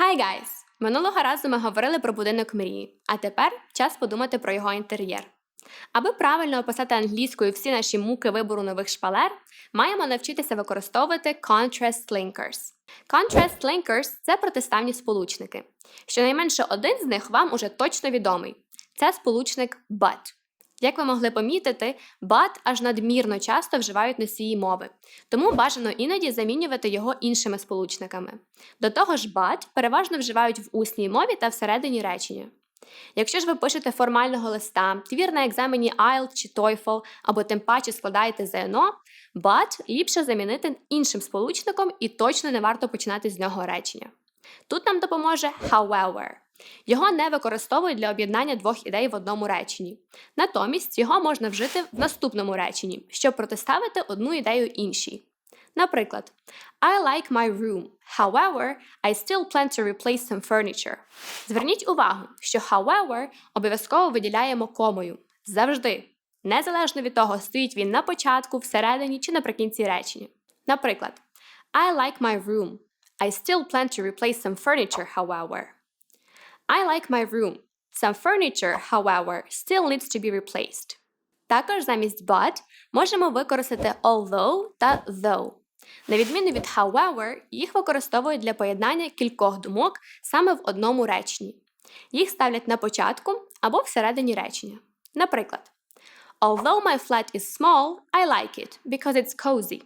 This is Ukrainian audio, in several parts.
Hi guys! Минулого разу ми говорили про будинок мрії, а тепер час подумати про його інтер'єр. Аби правильно описати англійською всі наші муки вибору нових шпалер, маємо навчитися використовувати contrast linkers. Contrast linkers – це протиставні сполучники. Щонайменше один з них вам уже точно відомий. Це сполучник but. Як ви могли помітити, but аж надмірно часто вживають носії мови, тому бажано іноді замінювати його іншими сполучниками. До того ж, but переважно вживають в усній мові та всередині речення. Якщо ж ви пишете формального листа, твір на екзамені IELTS чи TOEFL, або тим паче складаєте ЗНО, but ліпше замінити іншим сполучником і точно не варто починати з нього речення. Тут нам допоможе however. Його не використовують для об'єднання двох ідей в одному реченні. Натомість його можна вжити в наступному реченні, щоб протиставити одну ідею іншій. Наприклад, I like my room. However, I still plan to replace some furniture. Зверніть увагу, що however обов'язково виділяємо комою. Завжди. Незалежно від того, стоїть він на початку, всередині чи наприкінці речення. Наприклад, I like my room. I still plan to replace some furniture, however. I like my room. Some furniture, however, still needs to be replaced. Також замість but можемо використати although та though. На відміну від however, їх використовують для поєднання кількох думок саме в одному реченні. Їх ставлять на початку або всередині речення. Наприклад, Although my flat is small, I like it because it's cozy.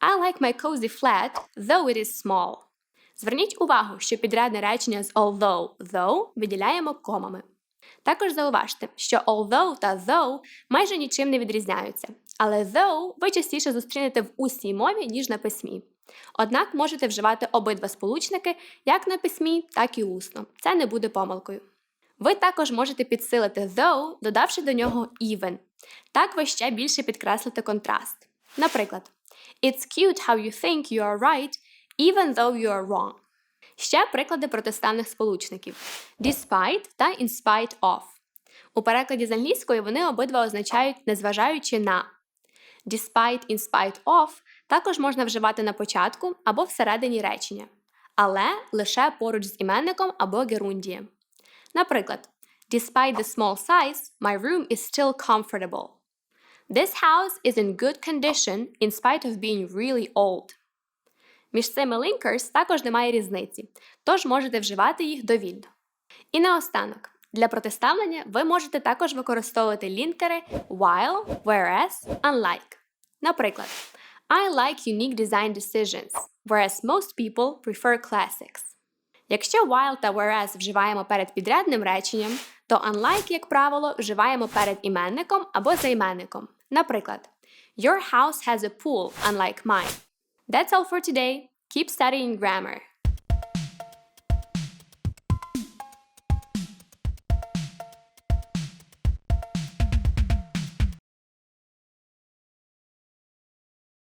I like my cozy flat, though it is small. Зверніть увагу, що підрядне речення з although though виділяємо комами. Також зауважте, що although та though майже нічим не відрізняються, але though ви частіше зустрінете в усній мові, ніж на письмі. Однак можете вживати обидва сполучники як на письмі, так і усно. Це не буде помилкою. Ви також можете підсилити though, додавши до нього even. Так ви ще більше підкреслите контраст. Наприклад, It's cute how you think you are right, even though you are wrong. Ще приклади протиставних сполучників despite та in spite of. У перекладі з англійської вони обидва означають незважаючи на. Despite in spite of також можна вживати на початку або всередині речення, але лише поруч з іменником або герундієм. Наприклад, Despite the small size, my room is still comfortable. This house is in good condition in spite of being really old. Між цими linkers також немає різниці, тож можете вживати їх довільно. І наостанок, для протиставлення ви можете також використовувати лінкери while, whereas, unlike. Наприклад, I like unique design decisions, whereas most people prefer classics. Якщо while та whereas вживаємо перед підрядним реченням, то unlike, як правило, вживаємо перед іменником або займенником. Наприклад, Your house has a pool, unlike mine. That's all for today. Keep studying grammar.